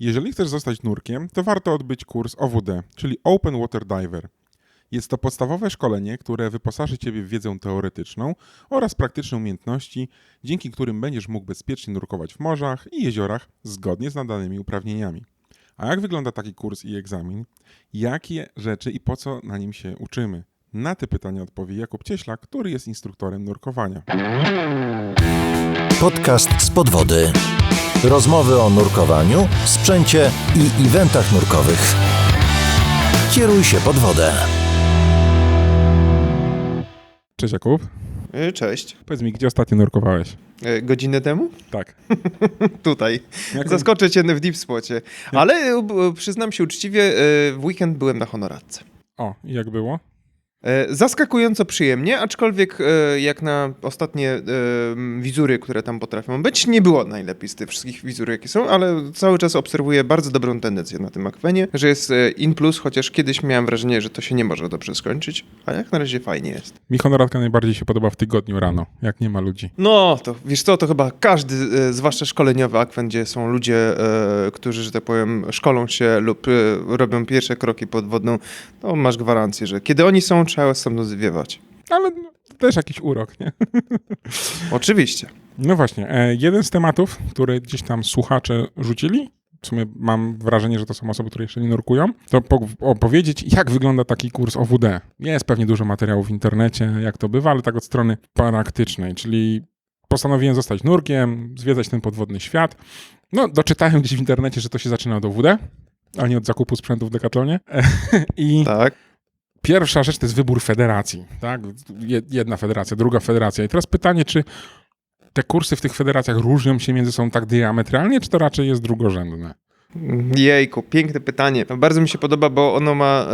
Jeżeli chcesz zostać nurkiem, to warto odbyć kurs OWD, czyli Open Water Diver. Jest to podstawowe szkolenie, które wyposaży Ciebie w wiedzę teoretyczną oraz praktyczne umiejętności, dzięki którym będziesz mógł bezpiecznie nurkować w morzach i jeziorach zgodnie z nadanymi uprawnieniami. A jak wygląda taki kurs i egzamin? Jakie rzeczy i po co na nim się uczymy? Na te pytania odpowie Jakub Cieślak, który jest instruktorem nurkowania. Podcast z podwody. Rozmowy o nurkowaniu, sprzęcie i eventach nurkowych. Kieruj się pod wodę. Cześć Jakub. E, Cześć. Powiedz mi, gdzie ostatnio nurkowałeś? E, Godzinę temu? Tak. Tutaj. Jak- Zaskoczę cię w deep spocie. Ale b- przyznam się uczciwie, w weekend byłem na honoratce. O, i jak było? E, Zaskakująco przyjemnie, aczkolwiek e, jak na ostatnie e, wizury, które tam potrafią być, nie było najlepiej z tych wszystkich wizur, jakie są, ale cały czas obserwuję bardzo dobrą tendencję na tym akwenie, że jest in plus, chociaż kiedyś miałem wrażenie, że to się nie może dobrze skończyć, a jak na razie fajnie jest. Mi honoratka najbardziej się podoba w tygodniu rano, jak nie ma ludzi. No, to wiesz co, to chyba każdy, zwłaszcza szkoleniowy akwen, gdzie są ludzie, którzy, że tak powiem, szkolą się lub robią pierwsze kroki pod wodą, to masz gwarancję, że kiedy oni są, trzeba stamtąd zwiewać. Ale też jakiś urok, nie? Oczywiście. No właśnie, e, jeden z tematów, który gdzieś tam słuchacze rzucili, w sumie mam wrażenie, że to są osoby, które jeszcze nie nurkują, to po, opowiedzieć, jak wygląda taki kurs OWD. Jest pewnie dużo materiałów w internecie, jak to bywa, ale tak od strony praktycznej, czyli postanowiłem zostać nurkiem, zwiedzać ten podwodny świat. No, doczytałem gdzieś w internecie, że to się zaczyna od OWD, a nie od zakupu sprzętu w Decathlonie. I Tak. Pierwsza rzecz to jest wybór federacji, tak? Je- Jedna federacja, druga federacja. I teraz pytanie, czy te kursy w tych federacjach różnią się między sobą tak diametralnie, czy to raczej jest drugorzędne? Jejku, piękne pytanie. Bardzo mi się podoba, bo ono ma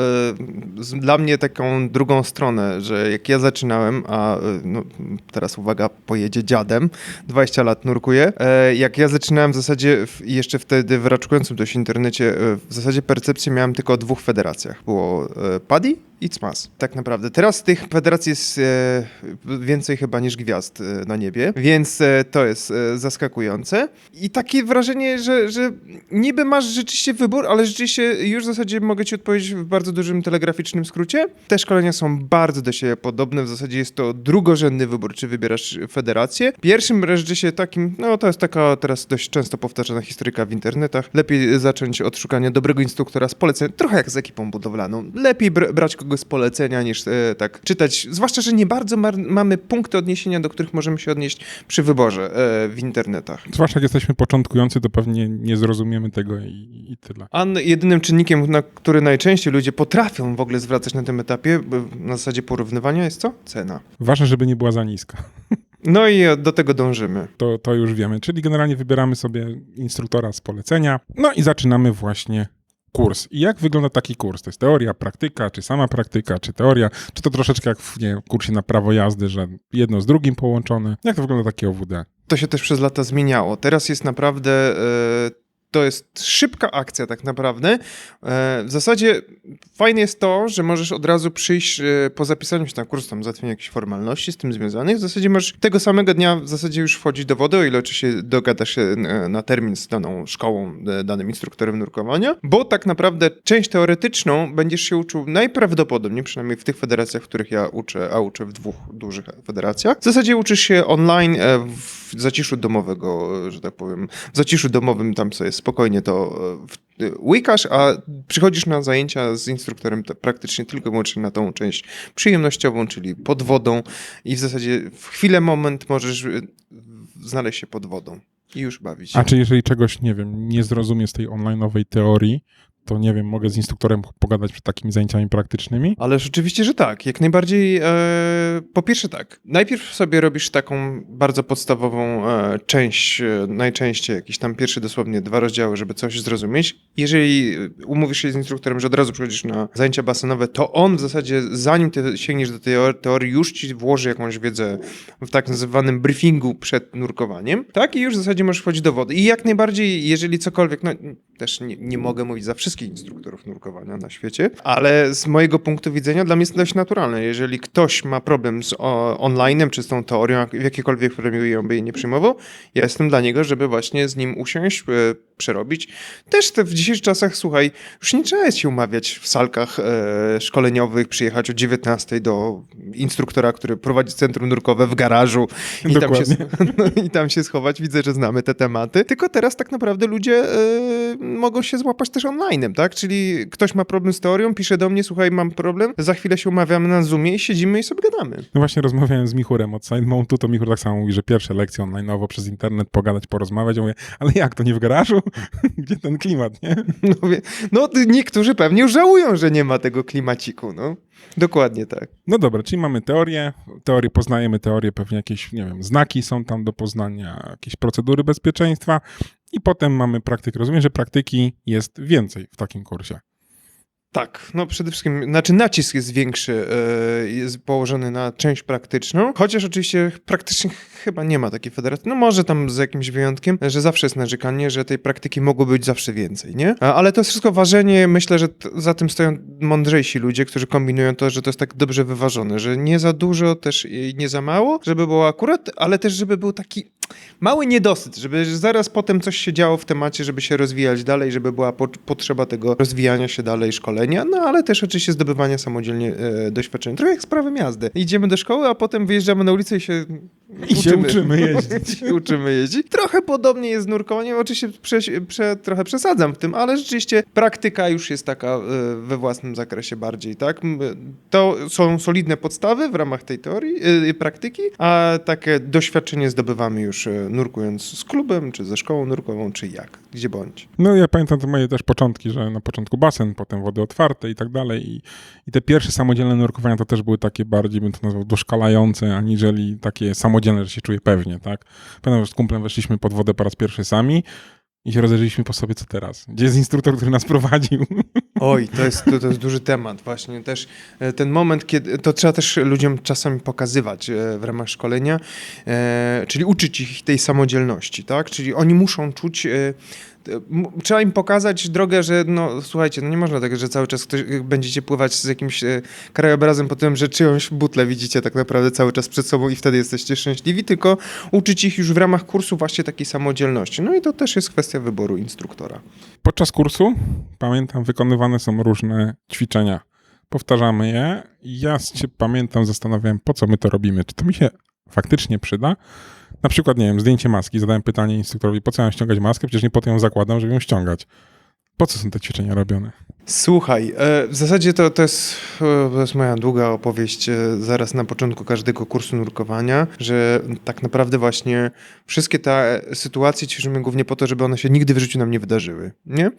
z, dla mnie taką drugą stronę, że jak ja zaczynałem, a e, no, teraz uwaga, pojedzie dziadem, 20 lat nurkuję, e, jak ja zaczynałem w zasadzie w, jeszcze wtedy w raczkującym dość internecie, w zasadzie percepcję miałem tylko o dwóch federacjach. Było PADI i CMAS, tak naprawdę. Teraz tych federacji jest więcej chyba niż gwiazd na niebie, więc to jest zaskakujące. I takie wrażenie, że, że niby masz rzeczywiście wybór, ale rzeczywiście już w zasadzie mogę ci odpowiedzieć w bardzo dużym telegraficznym skrócie. Te szkolenia są bardzo do siebie podobne, w zasadzie jest to drugorzędny wybór, czy wybierasz federację. Pierwszym rzeczywiście takim, no to jest taka teraz dość często powtarzana historyka w internetach, lepiej zacząć od szukania dobrego instruktora z polecenia, trochę jak z ekipą budowlaną. Lepiej br- brać kogoś z polecenia niż e, tak czytać, zwłaszcza, że nie bardzo mamy punkty odniesienia, do których możemy się odnieść przy wyborze e, w internetach. Zwłaszcza jak jesteśmy początkujący, to pewnie nie zrozumiemy tego i, i tyle. A jedynym czynnikiem, na który najczęściej ludzie potrafią w ogóle zwracać na tym etapie, na zasadzie porównywania, jest co? Cena. Ważne, żeby nie była za niska. No i e, do tego dążymy. To, to już wiemy. Czyli generalnie wybieramy sobie instruktora z polecenia. No i zaczynamy właśnie kurs. I jak wygląda taki kurs? To jest teoria, praktyka, czy sama praktyka, czy teoria? Czy to troszeczkę jak w nie, kursie na prawo jazdy, że jedno z drugim połączone? Jak to wygląda takie OWD? To się też przez lata zmieniało. Teraz jest naprawdę. E, to jest szybka akcja, tak naprawdę. E, w zasadzie fajne jest to, że możesz od razu przyjść e, po zapisaniu się na kurs, tam załatwieniu jakichś formalności z tym związanych. W zasadzie możesz tego samego dnia w zasadzie już wchodzić do wody, o ile oczywiście dogadasz się e, na termin z daną szkołą, danym instruktorem nurkowania, bo tak naprawdę część teoretyczną będziesz się uczył najprawdopodobniej, przynajmniej w tych federacjach, w których ja uczę, a uczę w dwóch dużych federacjach. W zasadzie uczysz się online e, zaciszu domowego, że tak powiem. W zaciszu domowym tam sobie spokojnie to e, e, łykasz, a przychodzisz na zajęcia z instruktorem to praktycznie tylko i wyłącznie na tą część przyjemnościową, czyli pod wodą i w zasadzie w chwilę, moment możesz e, znaleźć się pod wodą i już bawić. A czy jeżeli czegoś, nie wiem, nie zrozumiem z tej online'owej teorii, to nie wiem, mogę z instruktorem pogadać przed takimi zajęciami praktycznymi? Ależ oczywiście, że tak. Jak najbardziej. E, po pierwsze, tak. Najpierw sobie robisz taką bardzo podstawową e, część, e, najczęściej jakieś tam pierwsze dosłownie dwa rozdziały, żeby coś zrozumieć. Jeżeli umówisz się z instruktorem, że od razu przychodzisz na zajęcia basenowe, to on w zasadzie, zanim ty sięgniesz do tej teorii, już ci włoży jakąś wiedzę w tak nazywanym briefingu przed nurkowaniem. Tak, i już w zasadzie możesz wchodzić do wody. I jak najbardziej, jeżeli cokolwiek, no też nie, nie mogę mówić za wszystkich wszystkich instruktorów nurkowania na świecie, ale z mojego punktu widzenia dla mnie jest dość naturalne. Jeżeli ktoś ma problem z onlinem czy z tą teorią, w jakiejkolwiek formie ją by jej nie przyjmował, ja jestem dla niego, żeby właśnie z nim usiąść, e, przerobić. Też te w dzisiejszych czasach, słuchaj, już nie trzeba jest się umawiać w salkach e, szkoleniowych, przyjechać o 19 do instruktora, który prowadzi centrum nurkowe w garażu i tam, się, no, i tam się schować. Widzę, że znamy te tematy. Tylko teraz tak naprawdę ludzie e, mogą się złapać też online'em, tak? Czyli ktoś ma problem z teorią, pisze do mnie, słuchaj, mam problem, za chwilę się umawiamy na Zoomie i siedzimy i sobie gadamy. No właśnie rozmawiałem z Michurem od SideMountu, to Michur tak samo mówi, że pierwsze lekcje online'owo przez internet pogadać, porozmawiać. Ja mówię, ale jak, to nie w garażu? Gdzie ten klimat, nie? No, no niektórzy pewnie już żałują, że nie ma tego klimaciku, no. Dokładnie tak. No dobra, czyli mamy teorię, teorię poznajemy, teorię pewnie jakieś, nie wiem, znaki są tam do poznania, jakieś procedury bezpieczeństwa i potem mamy praktykę. Rozumiem, że praktyki jest więcej w takim kursie. Tak, no przede wszystkim, znaczy nacisk jest większy, e, jest położony na część praktyczną, chociaż oczywiście praktycznie chyba nie ma takiej federacji, no może tam z jakimś wyjątkiem, że zawsze jest narzekanie, że tej praktyki mogło być zawsze więcej, nie? Ale to jest wszystko ważenie, myślę, że za tym stoją mądrzejsi ludzie, którzy kombinują to, że to jest tak dobrze wyważone, że nie za dużo też i nie za mało, żeby było akurat, ale też żeby był taki mały niedosyt, żeby zaraz potem coś się działo w temacie, żeby się rozwijać dalej, żeby była po, potrzeba tego rozwijania się dalej, szkolenia, no ale też oczywiście zdobywania samodzielnie e, doświadczenia. Trochę jak z prawem jazdy. Idziemy do szkoły, a potem wyjeżdżamy na ulicę i się I się uczymy jeździć. Uczymy jeździć. Trochę podobnie jest z nurkowaniem, oczywiście prze, prze, trochę przesadzam w tym, ale rzeczywiście praktyka już jest taka e, we własnym zakresie bardziej, tak? To są solidne podstawy w ramach tej teorii, e, praktyki, a takie doświadczenie zdobywamy już e, nurkując z klubem, czy ze szkołą nurkową, czy jak, gdzie bądź. No ja pamiętam te moje też początki, że na początku basen, potem wody otwarte i tak dalej. I, I te pierwsze samodzielne nurkowania to też były takie bardziej, bym to nazwał, doszkalające, aniżeli takie samodzielne, że się czuję pewnie, tak? Pamiętam, że z kumplem weszliśmy pod wodę po raz pierwszy sami i się rozejrzeliśmy po sobie, co teraz. Gdzie jest instruktor, który nas prowadził? Oj, to jest, to, to jest duży temat właśnie. Też e, ten moment, kiedy to trzeba też ludziom czasami pokazywać e, w ramach szkolenia, e, czyli uczyć ich tej samodzielności, tak? Czyli oni muszą czuć. Trzeba im pokazać drogę, że no słuchajcie, no nie można tak, że cały czas ktoś, będziecie pływać z jakimś e, krajobrazem po tym, że czyjąś butlę widzicie tak naprawdę cały czas przed sobą i wtedy jesteście szczęśliwi, tylko uczyć ich już w ramach kursu właśnie takiej samodzielności. No i to też jest kwestia wyboru instruktora. Podczas kursu, pamiętam, wykonywane są różne ćwiczenia. Powtarzamy je. Ja się pamiętam, zastanawiałem, po co my to robimy. Czy to mi się faktycznie przyda? Na przykład, nie wiem, zdjęcie maski. Zadałem pytanie instruktorowi, po co mam ściągać maskę? Przecież nie po to ją zakładam, żeby ją ściągać. Po co są te ćwiczenia robione? Słuchaj, e, w zasadzie to, to, jest, e, to jest moja długa opowieść e, zaraz na początku każdego kursu nurkowania, że tak naprawdę właśnie wszystkie te sytuacje ćwiczymy głównie po to, żeby one się nigdy w życiu nam nie wydarzyły, nie?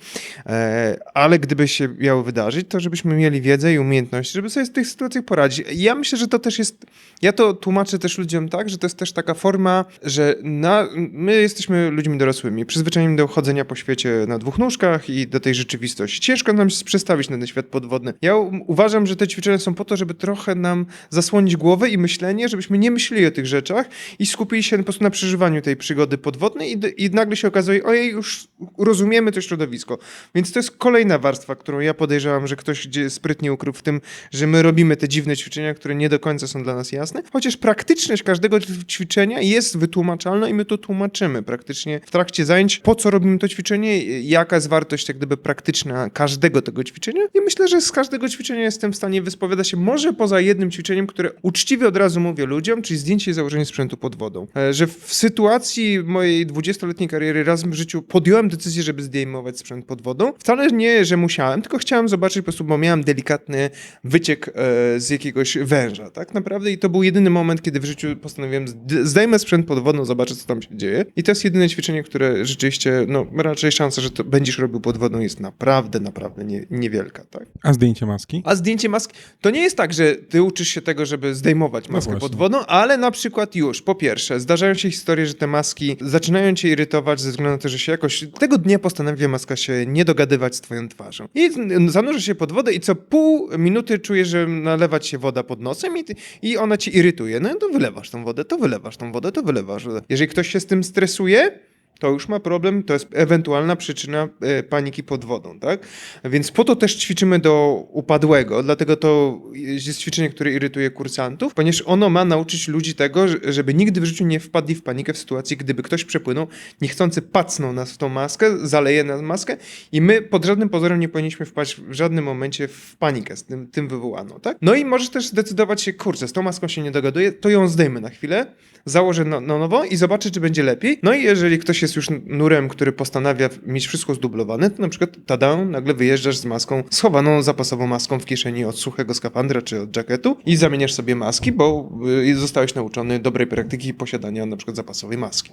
Ale gdyby się miały wydarzyć, to żebyśmy mieli wiedzę i umiejętności, żeby sobie z tych sytuacji poradzić. Ja myślę, że to też jest, ja to tłumaczę też ludziom tak, że to jest też taka forma, że na, my jesteśmy ludźmi dorosłymi, przyzwyczajeni do chodzenia po świecie na dwóch nóżkach i do tej rzeczywistości. Ciężko nam się przestawić na ten świat podwodny. Ja uważam, że te ćwiczenia są po to, żeby trochę nam zasłonić głowę i myślenie, żebyśmy nie myśleli o tych rzeczach i skupili się po prostu na przeżywaniu tej przygody podwodnej i, i nagle się okazuje, ojej, już rozumiemy to środowisko. Więc to jest kolejna warstwa, którą ja podejrzewam, że ktoś sprytnie ukrył w tym, że my robimy te dziwne ćwiczenia, które nie do końca są dla nas jasne, chociaż praktyczność każdego ćwiczenia jest wytłumaczalna i my to tłumaczymy praktycznie w trakcie zajęć, po co robimy to ćwiczenie, jaka jest wartość jak gdyby praktyczna każdego tego ćwiczenia i myślę, że z każdego ćwiczenia jestem w stanie wyspowiadać się, może poza jednym ćwiczeniem, które uczciwie od razu mówię ludziom, czyli zdjęcie i założenie sprzętu pod wodą. E, Że w sytuacji mojej 20-letniej kariery raz w życiu podjąłem decyzję, żeby zdejmować sprzęt pod wodą. Wcale nie, że musiałem, tylko chciałem zobaczyć po prostu, bo miałem delikatny wyciek e, z jakiegoś węża, tak naprawdę i to był jedyny moment, kiedy w życiu postanowiłem zd- zdejmę sprzęt pod wodą, zobaczę co tam się dzieje i to jest jedyne ćwiczenie, które rzeczywiście, no raczej szansa, że to będziesz robił pod wodą jest naprawdę, naprawdę nie, niewielka, tak? A zdjęcie maski? A zdjęcie maski, to nie jest tak, że ty uczysz się tego, żeby zdejmować No maskę właśnie. pod wodą, ale na przykład już, po pierwsze, zdarzają się historie, że te maski zaczynają cię irytować ze względu na to, że się jakoś tego dnia postanawia maska się nie dogadywać z twoją twarzą. I zanurza się pod wodę i co pół minuty czujesz, że nalewa ci się woda pod nosem i, ty, i ona cię irytuje. No to wylewasz tą wodę, to wylewasz tą wodę, to wylewasz. Jeżeli ktoś się z tym stresuje, to już ma problem, to jest ewentualna przyczyna e, paniki pod wodą, tak? Więc po to też ćwiczymy do upadłego, dlatego to jest ćwiczenie, które irytuje kursantów, ponieważ ono ma nauczyć ludzi tego, że- żeby nigdy w życiu nie wpadli w panikę w sytuacji, gdyby ktoś przepłynął, niechcący pacnął nas w tą maskę, zaleje nas maskę i my pod żadnym pozorem nie powinniśmy wpaść w żadnym momencie w panikę z tym, tym wywołaną, tak? No i możesz też zdecydować się, kurczę, z tą maską się nie dogaduję, to ją zdejmę na chwilę, założę na, na nowo i zobaczę, czy będzie lepiej. No i jeżeli ktoś jest już nurem, który postanawia mieć wszystko zdublowane, to na przykład tada, nagle wyjeżdżasz z maską, schowaną zapasową maską w kieszeni od suchego skafandra czy od żakietu i zamieniasz sobie maski, bo y, zostałeś nauczony dobrej praktyki posiadania na przykład zapasowej maski.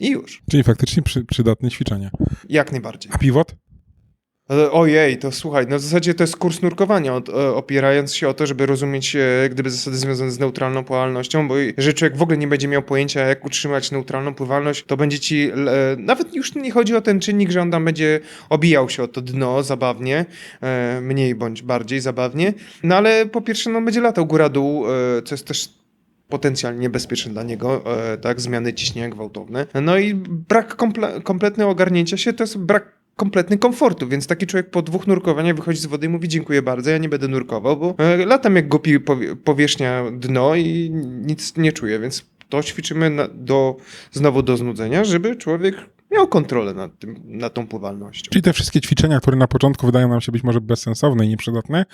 I już. Czyli faktycznie przy, przydatne ćwiczenie. Jak najbardziej. A pivot? Ojej, to słuchaj, no w zasadzie to jest kurs nurkowania, od, e, opierając się o to, żeby rozumieć e, gdyby zasady związane z neutralną pływalnością, bo jeżeli człowiek w ogóle nie będzie miał pojęcia, jak utrzymać neutralną pływalność, to będzie ci, nawet już nie chodzi o ten czynnik, że on tam będzie obijał się o to dno zabawnie, e, mniej bądź bardziej zabawnie, no ale po pierwsze, no będzie latał góra-dół, co jest też potencjalnie niebezpieczne dla niego, tak, zmiany ciśnienia gwałtowne. No i brak komple- kompletnego ogarnięcia się to jest brak kompletny komfortu, więc taki człowiek po dwóch nurkowaniach wychodzi z wody i mówi dziękuję bardzo, ja nie będę nurkował, bo e, latam jak powie- powierzchnia dno i nic nie czuję, więc to ćwiczymy na, do, znowu do znudzenia, żeby człowiek miał kontrolę nad, tym, nad tą pływalnością. Czyli te wszystkie ćwiczenia, które na początku wydają nam się być może bezsensowne i nieprzydatne,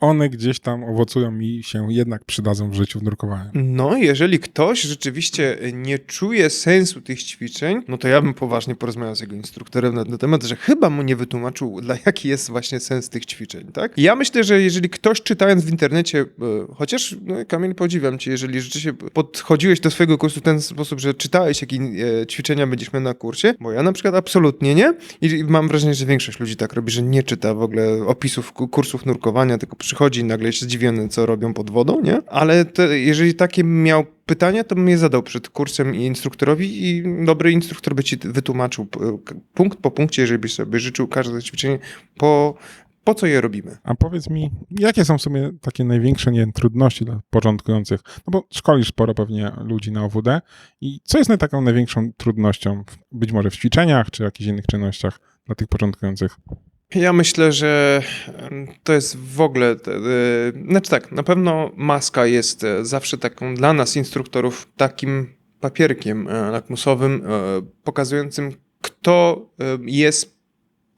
one gdzieś tam owocują i się jednak przydadzą w życiu w nurkowaniu. No, jeżeli ktoś rzeczywiście nie czuje sensu tych ćwiczeń, no to ja bym poważnie porozmawiał z jego instruktorem na ten temat, że chyba mu nie wytłumaczył, dla jaki jest właśnie sens tych ćwiczeń, tak? Ja myślę, że jeżeli ktoś czytając w internecie, e, chociaż no, Kamil, podziwiam cię, jeżeli rzeczywiście podchodziłeś do swojego kursu w ten sposób, że czytałeś, jakie e, ćwiczenia będziesz miał na kursie, bo ja na przykład absolutnie nie i mam wrażenie, że większość ludzi tak robi, że nie czyta w ogóle opisów ku- kursów nurkowania, tylko przychodzi i nagle jest zdziwiony, co robią pod wodą, nie? Ale te, jeżeli takie miał pytania, to bym je zadał przed kursem i instruktorowi i dobry instruktor by ci wytłumaczył punkt po punkcie, jeżeli byś sobie życzył każde ćwiczenie, po, po co je robimy. A powiedz mi, jakie są w sumie takie największe nie, trudności dla początkujących? No bo szkolisz sporo pewnie ludzi na OWD i co jest taką największą trudnością, być może w ćwiczeniach czy jakichś innych czynnościach dla tych początkujących? Ja myślę, że to jest w ogóle. e, Znaczy tak, na pewno maska jest e, zawsze taką dla nas, instruktorów, takim papierkiem e, lakmusowym, pokazującym, kto jest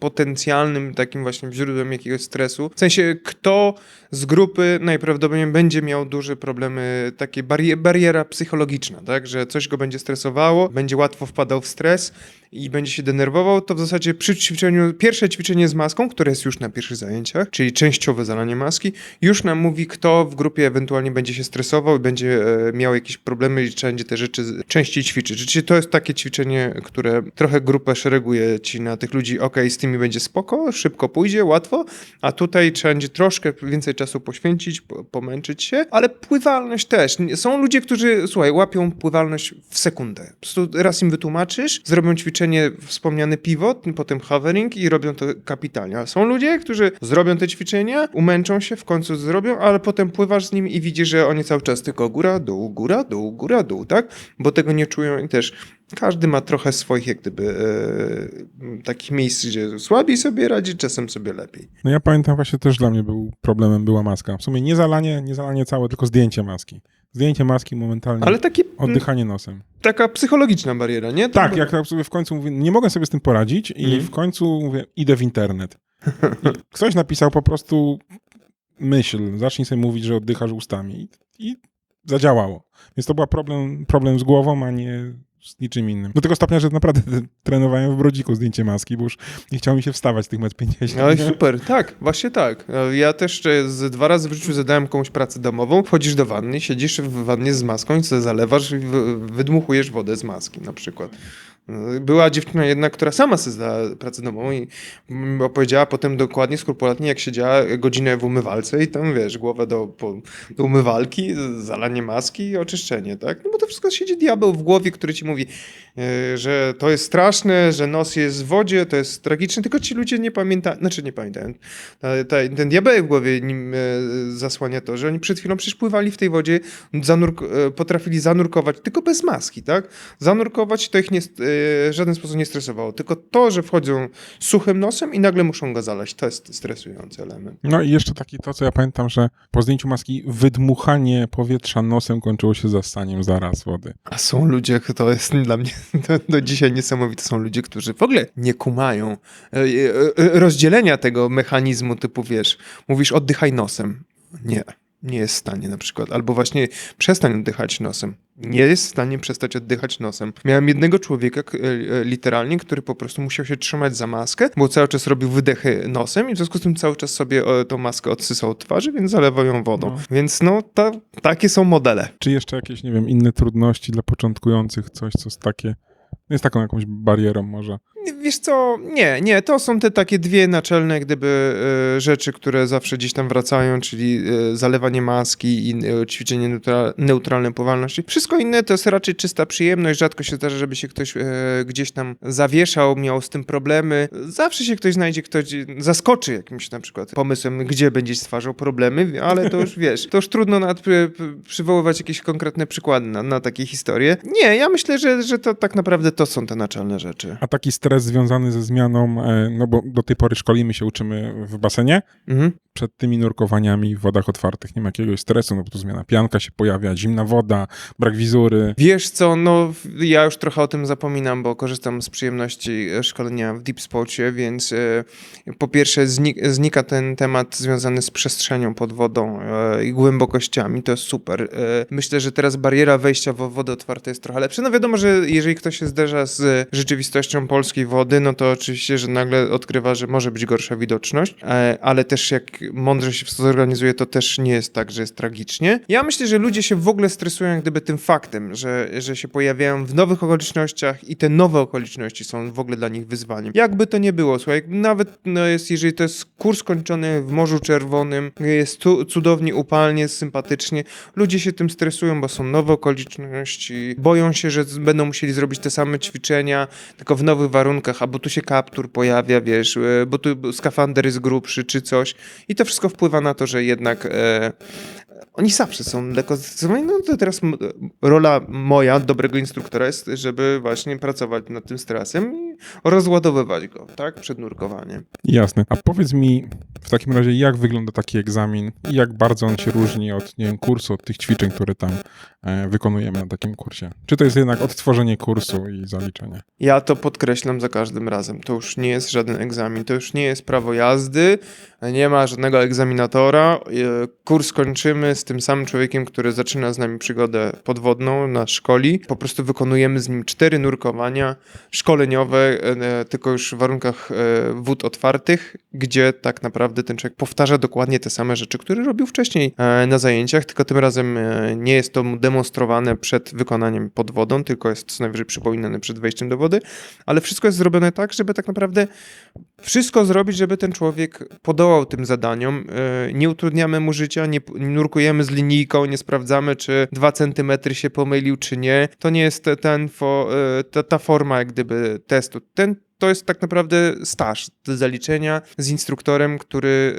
potencjalnym takim właśnie źródłem jakiegoś stresu. W sensie, kto z grupy najprawdopodobniej będzie miał duże problemy, takie barie- bariera psychologiczna, tak? Że coś go będzie stresowało, będzie łatwo wpadał w stres i będzie się denerwował, to w zasadzie przy ćwiczeniu, pierwsze ćwiczenie z maską, które jest już na pierwszych zajęciach, czyli częściowe zalanie maski, już nam mówi, kto w grupie ewentualnie będzie się stresował i będzie e, miał jakieś problemy i trzeba będzie te rzeczy częściej ćwiczyć. Czyli to jest takie ćwiczenie, które trochę grupę szereguje ci na tych ludzi, ok, z tymi będzie spoko, szybko pójdzie, łatwo, a tutaj trzeba będzie troszkę więcej czasu poświęcić, po- pomęczyć się, ale pływalność też. Są ludzie, którzy, słuchaj, łapią pływalność w sekundę. Po prostu raz im wytłumaczysz, zrobią ćwiczenie, wspomniany pivot, potem hovering i robią to kapitalnie. A są ludzie, którzy zrobią te ćwiczenia, umęczą się, w końcu zrobią, ale potem pływasz z nimi i widzisz, że oni cały czas tylko góra, dół, góra, dół, góra, dół, tak? Bo tego nie czują i też każdy ma trochę swoich jak gdyby e, takich miejsc, gdzie słabiej sobie radzi, czasem sobie lepiej. No ja pamiętam właśnie też dla mnie był problemem była maska. W sumie nie zalanie, nie zalanie całe, tylko zdjęcie maski. Zdjęcie maski momentalnie, Ale taki, oddychanie nosem. taka psychologiczna bariera, nie? To Tak, bo- jak tak sobie w końcu mówię, nie mogę sobie z tym poradzić i Mhm. w końcu mówię, idę w internet. I ktoś napisał po prostu myśl, zacznij sobie mówić, że oddychasz ustami i, i zadziałało. Więc to był problem, problem z głową, a nie z niczym innym. Do tego stopnia, że naprawdę trenowałem w brodziku zdjęcie maski, bo już nie chciało mi się wstawać tych metr 50. Ale super, tak, właśnie tak. Ja też e, z dwa razy w życiu zadałem komuś pracę domową. Wchodzisz do wanny, siedzisz w wannie z maską i sobie zalewasz i wy- wydmuchujesz wodę z maski na przykład. Była dziewczyna jedna, która sama sobie zdała pracę domową i opowiedziała potem dokładnie, skrupulatnie, jak siedziała godzinę w umywalce i tam, wiesz, głowę do, po, do umywalki, zalanie maski i oczyszczenie, tak? No bo to wszystko siedzi diabeł w głowie, który ci mówi, e, że to jest straszne, że nos jest w wodzie, to jest tragiczne, tylko ci ludzie nie pamiętają, znaczy nie pamiętają. Ta, ta, ten diabeł w głowie nim e, zasłania to, że oni przed chwilą przecież w tej wodzie, zanurk, e, potrafili zanurkować, tylko bez maski, tak? Zanurkować to ich nie, w żaden sposób nie stresowało. Tylko to, że wchodzą suchym nosem i nagle muszą go zalać. To jest stresujący element. No i jeszcze taki to, co ja pamiętam, że po zdjęciu maski wydmuchanie powietrza nosem kończyło się zastaniem zaraz wody. A są ludzie, to jest dla mnie do, do dzisiaj niesamowite, są ludzie, którzy w ogóle nie kumają e, e, e, rozdzielenia tego mechanizmu typu, wiesz, mówisz oddychaj nosem. Nie, nie jest w stanie na przykład. Albo właśnie przestań oddychać nosem. Nie jest w stanie przestać oddychać nosem. Miałem jednego człowieka e, e, literalnie, który po prostu musiał się trzymać za maskę, bo cały czas robił wydechy nosem i w związku z tym cały czas sobie e, tą maskę odsysał od twarzy, więc zalewał ją wodą. No. Więc no, ta, takie są modele. Czy jeszcze jakieś, nie wiem, inne trudności dla początkujących, coś, co jest takie, jest taką jakąś barierą może? Wiesz co, nie, nie, to są te takie dwie naczelne gdyby e, rzeczy, które zawsze gdzieś tam wracają, czyli e, zalewanie maski i e, ćwiczenie neutra, neutralnej pływalności. Wszystko inne to jest raczej czysta przyjemność, rzadko się zdarza, żeby się ktoś gdzieś tam zawieszał, miał z tym problemy. Zawsze się ktoś znajdzie, ktoś zaskoczy jakimś na przykład pomysłem, gdzie będzie stwarzał problemy, ale to już wiesz, to już trudno nad, przy, przywoływać jakieś konkretne przykłady na, na takie historie. Nie, ja myślę, że, że to tak naprawdę to są te naczelne rzeczy. A taki stres związany ze zmianą, e, no bo do tej pory szkolimy się, uczymy w basenie, Mhm. przed tymi nurkowaniami w wodach otwartych nie ma jakiegoś stresu, no bo tu zmiana pianka się pojawia, zimna woda, brak wizury. Wiesz co, no ja już trochę o tym zapominam, bo korzystam z przyjemności e, szkolenia w Deep Spocie, więc e, po pierwsze znik znika ten temat związany z przestrzenią pod wodą i głębokościami, to jest super. Myślę, że teraz bariera wejścia w wodę otwarte jest trochę lepsza. No wiadomo, że jeżeli ktoś się zderza z rzeczywistością polskiej wody, no to oczywiście, że nagle odkrywa, że może być gorsza widoczność, e, ale też jak mądrze się zorganizuje, to też nie jest tak, że jest tragicznie. Ja myślę, że ludzie się w ogóle stresują jak gdyby tym faktem, że, że się pojawiają w nowych okolicznościach i te nowe okoliczności są w ogóle dla nich wyzwaniem. Jakby to nie było, słuchaj, nawet no jest, jeżeli to jest kurs kończony w Morzu Czerwonym, jest tu, cudownie, upalnie, sympatycznie, ludzie się tym stresują, bo są nowe okoliczności, boją się, że będą musieli zrobić te same ćwiczenia, tylko w nowych warunkach, albo tu się kaptur pojawia, wiesz, e, bo tu skafander jest grubszy, czy coś. I to wszystko wpływa na to, że jednak e, oni zawsze są lekko zestresowani. No to teraz rola moja, dobrego instruktora, jest, żeby właśnie pracować nad tym stresem i rozładowywać go, tak, przed nurkowaniem. Jasne. A powiedz mi w takim razie, jak wygląda taki egzamin i jak bardzo on się różni od, nie wiem, kursu, od tych ćwiczeń, które tam e, wykonujemy na takim kursie? Czy to jest jednak odtworzenie kursu i zaliczenie? Ja to podkreślam za każdym razem. To już nie jest żaden egzamin, to już nie jest prawo jazdy, nie ma żadnego egzaminatora. E, Kurs kończymy z tym samym człowiekiem, który zaczyna z nami przygodę podwodną na szkoli. Po prostu wykonujemy z nim cztery nurkowania szkoleniowe, e, tylko już w warunkach e, wód otwartych, gdzie tak naprawdę ten człowiek powtarza dokładnie te same rzeczy, które robił wcześniej e, na zajęciach, tylko tym razem nie jest to mu demonstrowane przed wykonaniem pod wodą, tylko jest co najwyżej przypominane przed wejściem do wody, ale wszystko jest zrobione tak, żeby tak naprawdę wszystko zrobić, żeby ten człowiek podołał tym zadaniom. Nie utrudniamy mu życia, nie p- nie nurkujemy z linijką, nie sprawdzamy, czy dwa centymetry się pomylił, czy nie. To nie jest te- ten e, ta, ta forma jak gdyby testu. Ten to jest tak naprawdę staż do zaliczenia z instruktorem, który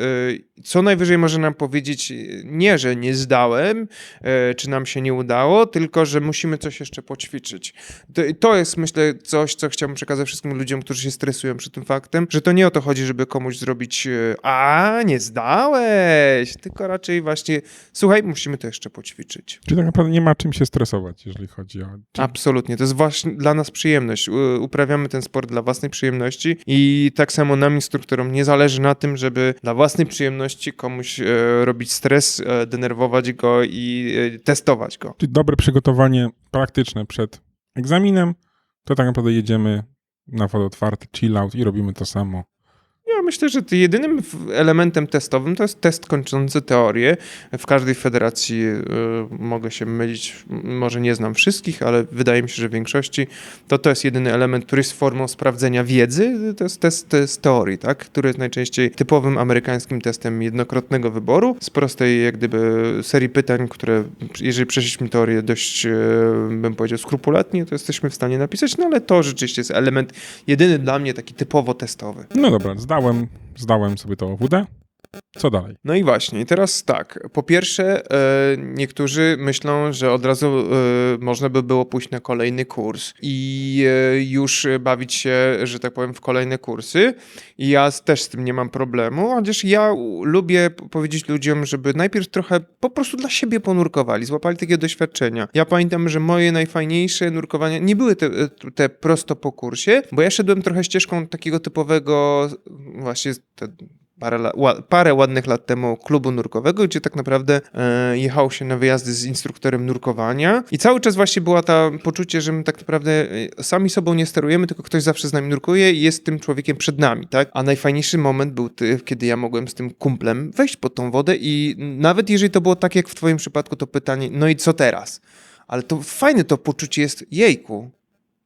e, co najwyżej może nam powiedzieć e, nie, że nie zdałem, e, czy nam się nie udało, tylko że musimy coś jeszcze poćwiczyć. To, to jest myślę coś, co chciałbym przekazać wszystkim ludziom, którzy się stresują przy tym faktem, że to nie o to chodzi, żeby komuś zrobić e, a nie zdałeś, tylko raczej właśnie słuchaj, musimy to jeszcze poćwiczyć. Czy tak naprawdę nie ma czym się stresować, jeżeli chodzi o... Absolutnie, to jest właśnie dla nas przyjemność. Uprawiamy ten sport dla własnej przyjemności i tak samo nam, instruktorom, nie zależy na tym, żeby dla własnej przyjemności komuś e, robić stres, e, denerwować go i e, testować go. Czyli dobre przygotowanie praktyczne przed egzaminem, to tak naprawdę jedziemy na wodę otwarty, chill out i robimy to samo. Ja myślę, że jedynym elementem testowym to jest test kończący teorię. W każdej federacji y, mogę się mylić, może nie znam wszystkich, ale wydaje mi się, że w większości to to jest jedyny element, który jest formą sprawdzenia wiedzy. To jest test, test teorii, tak? który jest najczęściej typowym amerykańskim testem jednokrotnego wyboru z prostej jak gdyby serii pytań, które jeżeli przeszliśmy teorię dość, y, bym powiedział, skrupulatnie, to jesteśmy w stanie napisać, no ale to rzeczywiście jest element jedyny dla mnie taki typowo testowy. No dobra, zdałem, zdałem sobie to OWD. Co dalej? No i właśnie, teraz tak. Po pierwsze, e, niektórzy myślą, że od razu e, można by było pójść na kolejny kurs i e, już bawić się, że tak powiem, w kolejne kursy. I ja też z tym nie mam problemu, chociaż ja lubię powiedzieć ludziom, żeby najpierw trochę po prostu dla siebie ponurkowali, złapali takie doświadczenia. Ja pamiętam, że moje najfajniejsze nurkowania nie były te, te prosto po kursie, bo ja szedłem trochę ścieżką takiego typowego właśnie te, parę, parę ładnych lat temu klubu nurkowego, gdzie tak naprawdę e, jechało się na wyjazdy z instruktorem nurkowania i cały czas właśnie była ta poczucie, że my tak naprawdę e, sami sobą nie sterujemy, tylko ktoś zawsze z nami nurkuje i jest tym człowiekiem przed nami, tak? A najfajniejszy moment był ty, kiedy ja mogłem z tym kumplem wejść pod tą wodę i nawet jeżeli to było tak jak w twoim przypadku, to pytanie, no i co teraz? Ale to fajne to poczucie jest, jejku,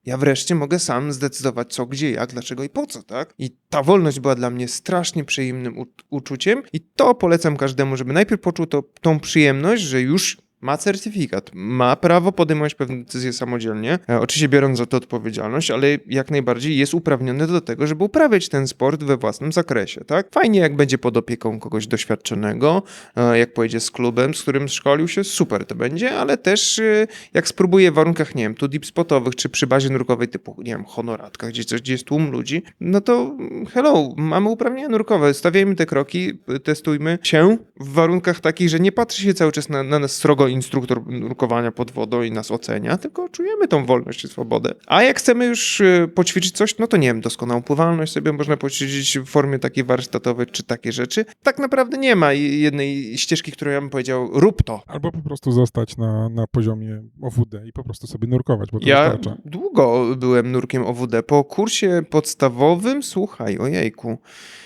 ja wreszcie mogę sam zdecydować co, gdzie, jak, dlaczego i po co, tak? I ta wolność była dla mnie strasznie przyjemnym uczuciem i to polecam każdemu, żeby najpierw poczuł to, tą przyjemność, że już ma certyfikat, ma prawo podejmować pewne decyzje samodzielnie, e, oczywiście biorąc za to odpowiedzialność, ale jak najbardziej jest uprawniony do tego, żeby uprawiać ten sport we własnym zakresie, tak? Fajnie, jak będzie pod opieką kogoś doświadczonego, e, jak pojedzie z klubem, z którym szkolił się, super to będzie, ale też e, jak spróbuje w warunkach, nie wiem, tu deep spotowych, czy przy bazie nurkowej typu, nie wiem, honoratka, gdzie, coś, gdzie jest tłum ludzi, no to mm, hello, mamy uprawnienia nurkowe, stawiajmy te kroki, y, testujmy się w warunkach takich, że nie patrzy się cały czas na, na nas srogo instruktor nurkowania pod wodą i nas ocenia, tylko czujemy tą wolność i swobodę. A jak chcemy już y, poćwiczyć coś, no to nie wiem, doskonałą pływalność sobie można poćwiczyć w formie takiej warsztatowej, czy takie rzeczy. Tak naprawdę nie ma jednej ścieżki, którą ja bym powiedział, rób to. Albo po prostu zostać na, na poziomie OWD i po prostu sobie nurkować, bo to Ja wystarcza. długo byłem nurkiem OWD. Po kursie podstawowym, słuchaj, ojejku,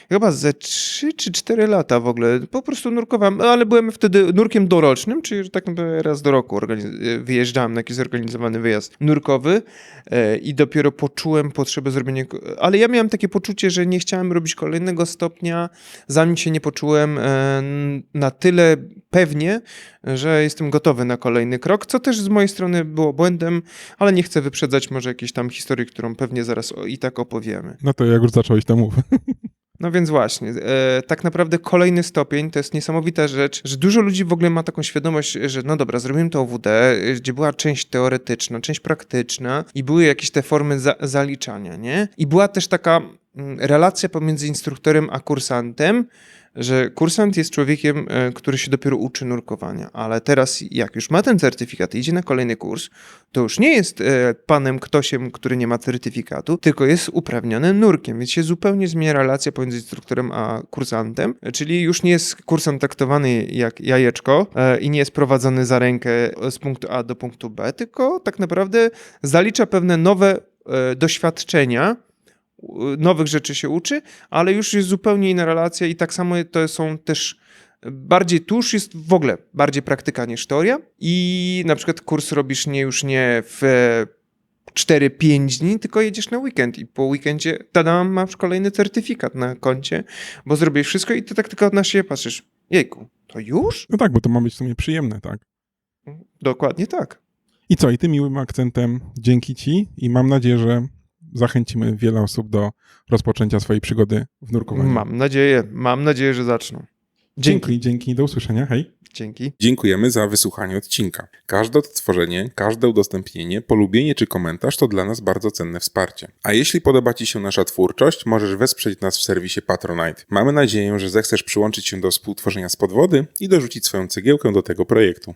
chyba ze 3 czy 4 lata w ogóle. Po prostu nurkowałem, ale byłem wtedy nurkiem dorocznym, czyli tak naprawdę raz do roku organiz- wyjeżdżałem na jakiś zorganizowany wyjazd nurkowy e, i dopiero poczułem potrzebę zrobienia. Ale ja miałem takie poczucie, że nie chciałem robić kolejnego stopnia, zanim się nie poczułem e, na tyle pewnie, że jestem gotowy na kolejny krok, co też z mojej strony było błędem, ale nie chcę wyprzedzać może jakiejś tam historii, którą pewnie zaraz i tak opowiemy. No to jak już zacząłeś, to mów. No więc właśnie, e, tak naprawdę kolejny stopień to jest niesamowita rzecz, że dużo ludzi w ogóle ma taką świadomość, że no dobra, zrobiłem to OWD, e, gdzie była część teoretyczna, część praktyczna i były jakieś te formy za, zaliczania, nie? I była też taka mm, relacja pomiędzy instruktorem a kursantem, że kursant jest człowiekiem, e, który się dopiero uczy nurkowania, ale teraz jak już ma ten certyfikat i idzie na kolejny kurs, to już nie jest e, panem ktośem, który nie ma certyfikatu, tylko jest uprawnionym nurkiem, więc się zupełnie zmienia relacja pomiędzy instruktorem a kursantem, czyli już nie jest kursant traktowany jak jajeczko e, i nie jest prowadzony za rękę z punktu A do punktu B, tylko tak naprawdę zalicza pewne nowe doświadczenia, nowych rzeczy się uczy, ale już jest zupełnie inna relacja i tak samo to są też bardziej, tu już jest w ogóle bardziej praktyka niż teoria i na przykład kurs robisz nie już nie w e, 4-5 dni, tylko jedziesz na weekend i po weekendzie tada, masz kolejny certyfikat na koncie, bo zrobiłeś wszystko i ty tak tylko na siebie patrzysz, jejku, to już? No tak, bo to ma być w sumie przyjemne, tak? Dokładnie tak. I co, i tym miłym akcentem dzięki Ci i mam nadzieję, że zachęcimy wiele osób do rozpoczęcia swojej przygody w nurkowaniu. Mam nadzieję, mam nadzieję, że zaczną. Dzięki. Dzięki, dzięki, do usłyszenia, hej. Dzięki. Dziękujemy za wysłuchanie odcinka. Każde odtworzenie, każde udostępnienie, polubienie czy komentarz to dla nas bardzo cenne wsparcie. A jeśli podoba Ci się nasza twórczość, możesz wesprzeć nas w serwisie Patronite. Mamy nadzieję, że zechcesz przyłączyć się do współtworzenia z podwody i dorzucić swoją cegiełkę do tego projektu.